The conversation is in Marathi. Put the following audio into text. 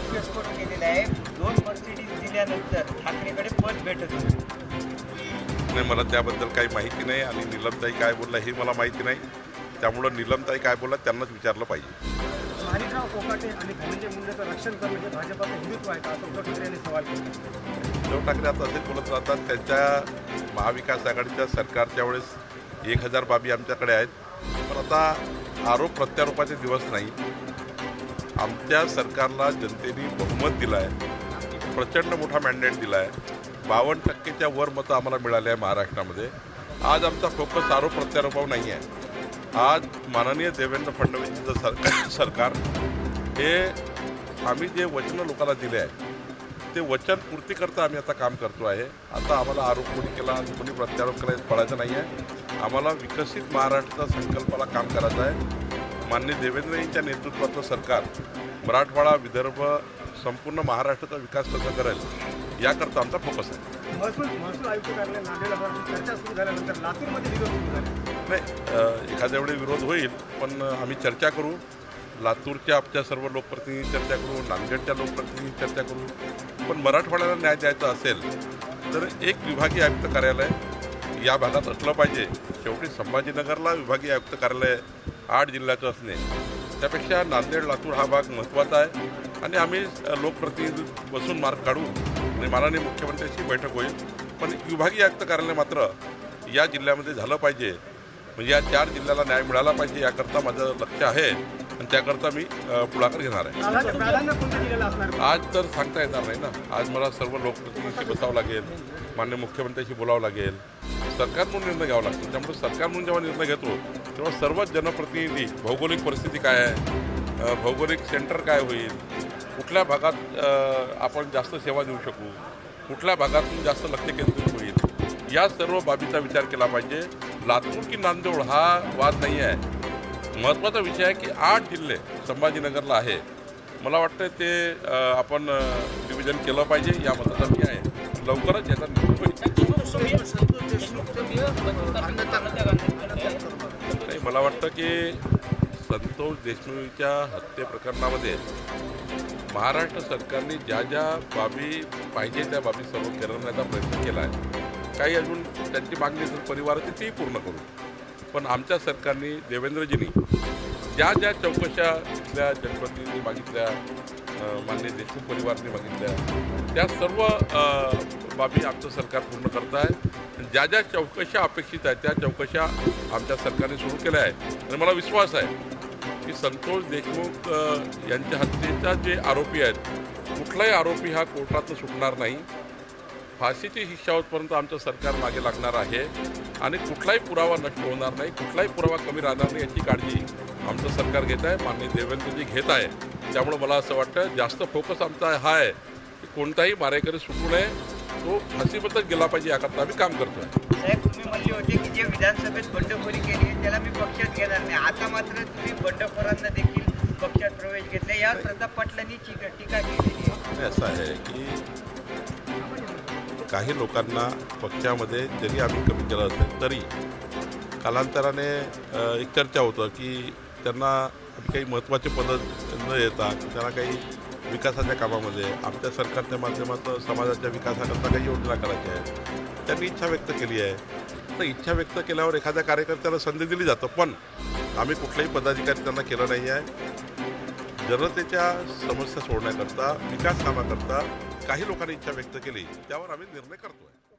अभ्यास करून केलेला आहे. दोन मर्सिडीज दिल्यानंतर ठाकरेकडे पद भेटत नाही. मला त्याबद्दल काही माहिती नाही आणि निलमताई काय बोलला हे मला माहिती नाही. त्यामुळं निलमताई काय बोलला त्यांनाच विचारलं पाहिजे. माणिकराव कोकाटे आणि धनंजय मुंडेचं रक्षण करणं म्हणजे भाजपाचं हिंदुत्व आहे का असं उद्धव ठाकरे यांनी सवाल केला. उद्धव ठाकरे आता असेच बोलत राहतात त्यांच्या महाविकास आघाडीच्या सरकारच्या वेळेस एक हजार बाबी आमच्याकडे आहेत. पण आता आरोप प्रत्यारोपाचे दिवस नाही. आमच्या सरकारला जनतेने बहुमत दिलं आहे प्रचंड मोठा मॅन्डेट दिला आहे बावन्न टक्केच्या वर मतं आम्हाला मिळाले आहे महाराष्ट्रामध्ये. आज आमचा फोकस आरोप प्रत्यारोपावर नाही आहे आज माननीय देवेंद्र फडणवीसचं सर सरकार हे आम्ही जे वचनं लोकांना दिले आहे ते वचन पूर्तीकरता आम्ही आता काम करतो आहे. आता आम्हाला आरोप कोणी केला आणि कोणी प्रत्यारोप करायचं पडायचं नाही आहे आम्हाला विकसित महाराष्ट्राचा संकल्पाला काम करायचं आहे. माननीय देवेंद्र यांच्या नेतृत्वाचं सरकार मराठवाडा विदर्भ संपूर्ण महाराष्ट्राचा विकास कसा करेल याकरता आमचा फोकस आहे. नाही एखाद्या वेळी विरोध होईल पण आम्ही चर्चा करू. लातूरच्या आमच्या सर्व लोकप्रतिनिधी चर्चा करू नांदेडच्या लोकप्रतिनिधी चर्चा करू. पण मराठवाड्याला न्याय द्यायचा असेल तर एक विभागीय आयुक्त कार्यालय या भागात असलं पाहिजे. शेवटी संभाजीनगरला विभागीय आयुक्त कार्यालय आठ जिल्ह्याचं असणे. त्यापेक्षा नांदेड लातूर हा भाग महत्त्वाचा आहे. आणि आम्ही लोकप्रतिनिधी बसून मार्ग काढू आणि माननीय मुख्यमंत्र्यांची बैठक होईल. पण विभागीय आयुक्त कार्यालय मात्र या जिल्ह्यामध्ये झालं पाहिजे. म्हणजे या चार जिल्ह्याला न्याय मिळाला पाहिजे याकरता माझं लक्ष आहे. आणि त्याकरता मी पुढाकार घेणार आहे. आज तर सांगता येणार नाही ना. आज मला सर्व लोकप्रतिनिधीशी बसावं लागेल. मान्य मुख्यमंत्र्यांशी बोलावं लागेल. सरकार म्हणून निर्णय घ्यावा लागतो. त्यामुळे सरकार म्हणून जेव्हा निर्णय घेतो तेव्हा सर्वच जनप्रतिनिधी भौगोलिक परिस्थिती काय आहे? भौगोलिक सेंटर काय होईल? कुठल्या भागात आपण जास्त सेवा देऊ शकू? कुठल्या भागातून जास्त लक्ष केंद्रित होईल? या सर्व बाबीचा विचार केला पाहिजे. लातूर की नांदेड हा वाद नाही आहे. महत्त्वाचा विषय आहे की आठ जिल्हे संभाजीनगरला आहे. मला वाटतं ते आपण डिव्हिजन केलं पाहिजे. या मताचा मी आहे. लवकरच याचा निर्णय होईल मला वाटतं की संतोष देशमुखच्या हत्येप्रकरणामध्ये महाराष्ट्र सरकारने ज्या ज्या बाबी पाहिजे त्या बाबी सर्व करण्याचा प्रयत्न केला आहे. काही अजून त्यांची मागणी असेल परिवाराची ती पूर्ण करू. पण आमच्या सरकारने देवेंद्रजींनी ज्या ज्या चौकशा इथल्या जनप्रतिनिधींनी मागितल्या अ, माननीय देशमुख परिवारने मागितल्या त्या सर्व बाबी आमचं सरकार पूर्ण करत आहे ज्या ज्या चौकशा अपेक्षित आहेत त्या चौकशा आमच्या सरकारने सुरू केल्या आहेत. आणि मला विश्वास आहे की संतोष देशमुख यांच्या हत्येचा जे आरोपी आहेत कुठलाही आरोपी हा कोर्टातून सुटणार नाही. फाशीची शिक्षा होतपर्यंत आमचं सरकार मागे लागणार आहे. आणि कुठलाही पुरावा नष्ट होणार नाही. कुठलाही पुरावा कमी राहणार नाही याची काळजी आमचं सरकार घेत आहे. माननीय देवेंद्रजी घेत आहे. त्यामुळं मला असं वाटतं जास्त फोकस आमचा हा आहे की कोणताही मारेकरी सुटू नये. तो फाशीबद्दल गेला पाहिजे याकरता आम्ही काम करतो आहे साहेब तुम्ही म्हणले होते की जे विधानसभेत बंडखोरी केली आहे त्याला मी पक्षात घेणार नाही. आता मात्र तुम्ही बंडखोरांना देखील पक्षात प्रवेश घेतला या श्रद्धा पाटलांनी टीका टीका केलेली आहे. आणि असं आहे की काही लोकांना पक्षामध्ये जरी आम्ही कमी केलं असेल तरी कालांतराने अ, एक चर्चा होतं की त्यांना आम्ही काही महत्त्वाचे पदं न येता त्यांना काही विकासाच्या कामामध्ये. आमच्या सरकारच्या माध्यमातून समाजाच्या विकासाकरता काही योजना करायच्या आहेत. त्यांनी इच्छा व्यक्त केली आहे. तर इच्छा व्यक्त केल्यावर एखाद्या कार्यकर्त्याला संधी दिली जातं पण आम्ही कुठलाही पदाधिकारी त्यांना केलं नाही आहे. जनतेच्या समस्या सोडण्याकरता विकास कामाकरता काही लोकांनी इच्छा व्यक्त केली त्यावर आम्ही निर्णय करतो आहे